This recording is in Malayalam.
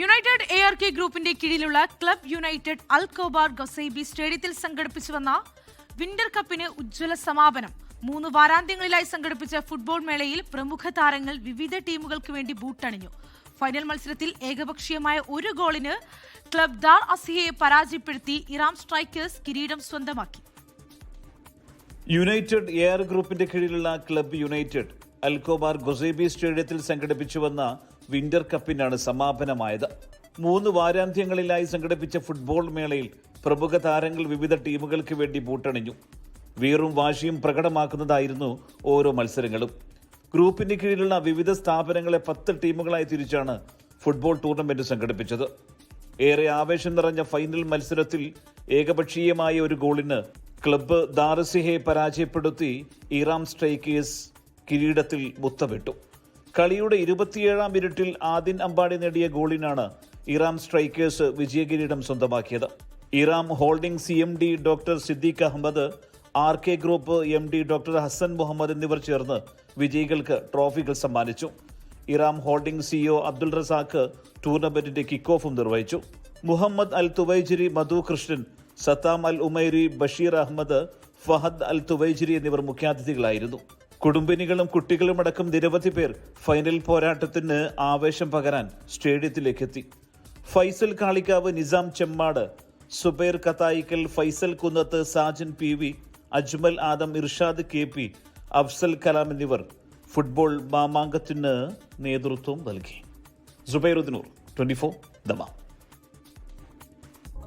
യുണൈറ്റഡ് എ ആർ കെ ഗ്രൂപ്പിന്റെ കീഴിലുള്ള club United Al Khobar Gosaibi സ്റ്റേഡിയത്തിൽ സംഘടിപ്പിച്ചു വന്ന വിന്റർ കപ്പിന് ഉജ്ജ്വല സമാപനം. മൂന്ന് വാരാന്ത്യങ്ങളിലായി സംഘടിപ്പിച്ച ഫുട്ബോൾ മേളയിൽ പ്രമുഖ താരങ്ങൾ വിവിധ ടീമുകൾക്ക് വേണ്ടി ബൂട്ടണിഞ്ഞു. ഫൈനൽ മത്സരത്തിൽ ഏകപക്ഷീയമായ ഒരു ഗോളിന് ക്ലബ് ദാർ അസിഹയെ പരാജയപ്പെടുത്തി ഇറാം സ്ട്രൈക്കേഴ്സ് കിരീടം സ്വന്തമാക്കി. യുണൈറ്റഡ് എയർ ഗ്രൂപ്പിന്റെ കീഴിലുള്ള ക്ലബ് യുണൈറ്റഡ് അൽക്കോബാർ ഗൊസേബി സ്റ്റേഡിയത്തിൽ സംഘടിപ്പിച്ചു വന്ന വിന്റർ കപ്പിനാണ് സമാപനമായത്. മൂന്ന് വാരാന്ത്യങ്ങളിലായി സംഘടിപ്പിച്ച ഫുട്ബോൾ മേളയിൽ പ്രമുഖ താരങ്ങൾ വിവിധ ടീമുകൾക്ക് വേണ്ടി ബൂട്ടണിഞ്ഞു. വീറും വാശിയും പ്രകടമാക്കുന്നതായിരുന്നു ഓരോ മത്സരങ്ങളും. ഗ്രൂപ്പിന് കീഴിലുള്ള വിവിധ സ്ഥാപനങ്ങളെ പത്ത് ടീമുകളായി തിരിച്ചാണ് ഫുട്ബോൾ ടൂർണമെന്റ് സംഘടിപ്പിച്ചത്. ഏറെ ആവേശം നിറഞ്ഞ ഫൈനൽ മത്സരത്തിൽ ഏകപക്ഷീയമായ ഒരു ഗോളിന് ക്ലബ്ബ് ദാറസിഹയെ പരാജയപ്പെടുത്തി ഇറാം സ്ട്രൈക്കേഴ്സ് കിരീടത്തിൽ മുത്തമിട്ടു. കളിയുടെ ഇരുപത്തിയേഴാം മിനിറ്റിൽ ആദിൻ അമ്പാടി നേടിയ ഗോളിനാണ് ഇറാം സ്ട്രൈക്കേഴ്സ് വിജയകിരീടം സ്വന്തമാക്കിയത്. Eram holding C M D doctor Siddique Ahmed R K group M D doctor Hasan Muhammad എന്നിവർ ചേർന്ന് വിജയികൾക്ക് ട്രോഫികൾ സമ്മാനിച്ചു. ഇറാം ഹോൾഡിംഗ് സിഇഒ അബ്ദുൾ റസാഖ് ടൂർണമെന്റിന്റെ കിക്ക് ഓഫും നിർവഹിച്ചു. മുഹമ്മദ് അൽ തുവൈജിരി മധു കൃഷ്ണൻ സത്താം അൽ ഉമൈരി ബഷീർ അഹമ്മദ് ഫഹദ് അൽ തുവൈജിരി എന്നിവർ മുഖ്യാതിഥികളായിരുന്നു. കുടുംബിനികളും കുട്ടികളും അടക്കം നിരവധി പേർ ഫൈനൽ പോരാട്ടത്തിന് ആവേശം പകരാൻ സ്റ്റേഡിയത്തിലേക്ക് എത്തി Faisal Kalikavu Nizam Chemmad Zubair Kathayikkal Faisal Kunnath Sajan P V Ajmal Adam Irshad K P Afsal Kalam എന്നിവർ ഫുട്ബോൾ മാമാങ്കത്തിന് നേതൃത്വം നൽകി. സുബൈറുദ്ദീനൂർ ട്വന്റി ഫോർ ദമാം.